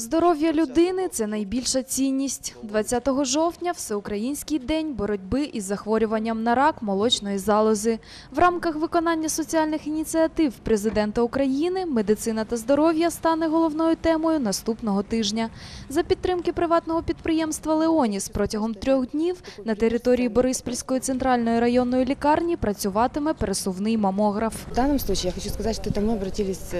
Здоров'я людини це найбільша цінність. 20 жовтня Всеукраїнський день боротьби із захворюванням на рак молочної залози. В рамках виконання соціальних ініціатив президента України медицина та здоров'я стане головною темою наступного тижня. За підтримки приватного підприємства Леоніс протягом трьох днів на території Бориспільської центральної районної лікарні працюватиме пересувний мамограф. В данном случае я хочу сказать, что это мы обратились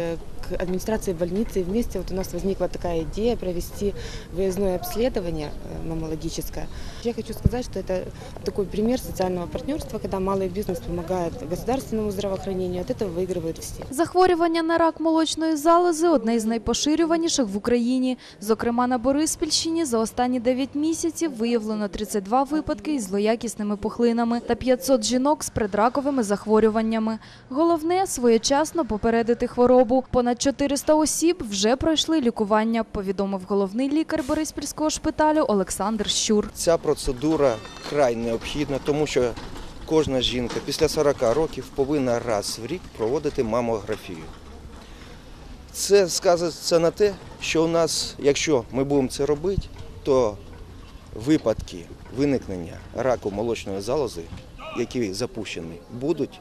э, к администрации больницы. И вместе вот у нас возникла такая идея провести выездное обследование э, маммологическое. Я хочу сказать, что это такой пример социального партнерства, когда малый бизнес помогает государственному здравоохранению, от этого выигрывают все. Захворювання на рак молочної залози одне із найпоширюваніших в Україні. Зокрема, на Бориспільщині за останні 9 місяців виявлено 32 випадки із злоякісними пухлинами та 500 жінок з предраковими захворюваннями. Головне – своєчасно попередити хворобу. Понад 400 осіб вже пройшли лікування, повідомив головний лікар Бориспільського шпиталю Олександр Щур. Ця процедура край необхідна, тому що кожна жінка після 40 років повинна раз в рік проводити мамографію. Це сказується на те, що у нас, якщо ми будемо це робити, то випадки виникнення раку молочної залози, які запущені, будуть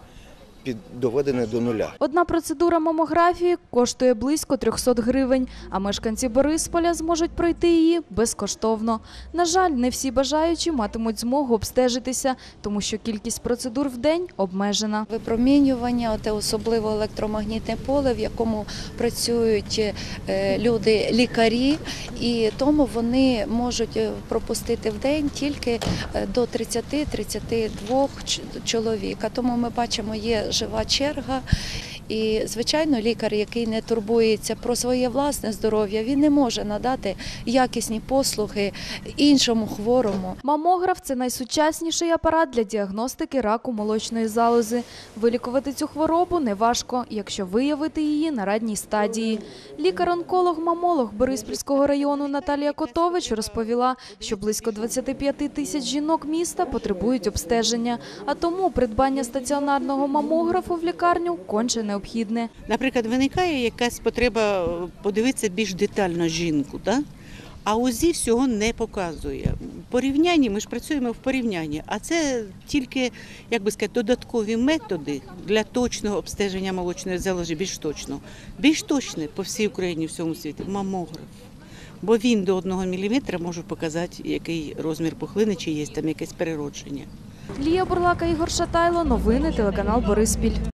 під- доведені до нуля. Одна процедура мамографії коштує близько 300 гривень, а мешканці Борисполя зможуть пройти її безкоштовно. На жаль, не всі бажаючі матимуть змогу обстежитися, тому що кількість процедур в день обмежена. Випромінювання, те особливо електромагнітне поле, в якому працюють е, люди, лікарі, і тому вони можуть е, пропустити в день тільки е, до 30-32 ч- чоловік. А Тому ми бачимо, є жива черга. І, звичайно, лікар, який не турбується про своє власне здоров'я, він не може надати якісні послуги іншому хворому. Мамограф це найсучасніший апарат для діагностики раку молочної залози. Вилікувати цю хворобу неважко, якщо виявити її на ранній стадії. Лікар-онколог-мамолог Бориспільського району Наталія Котович розповіла, що близько 25 тисяч жінок міста потребують обстеження, а тому придбання стаціонарного мамографу в лікарню конче необхідне. Наприклад, виникає якась потреба е, подивитися більш детально жінку, да? а УЗІ всього не показує. В порівнянні, ми ж працюємо в порівнянні, а це тільки, як би сказати, додаткові методи для точного обстеження молочної залежі, більш точно. Більш точне по всій Україні, всьому світі мамограф. Бо він до одного міліметра може показати, який розмір пухлини, чи є там якесь переродження. Лія Бурлака, Ігор Шатайло, новини, телеканал Бориспіль.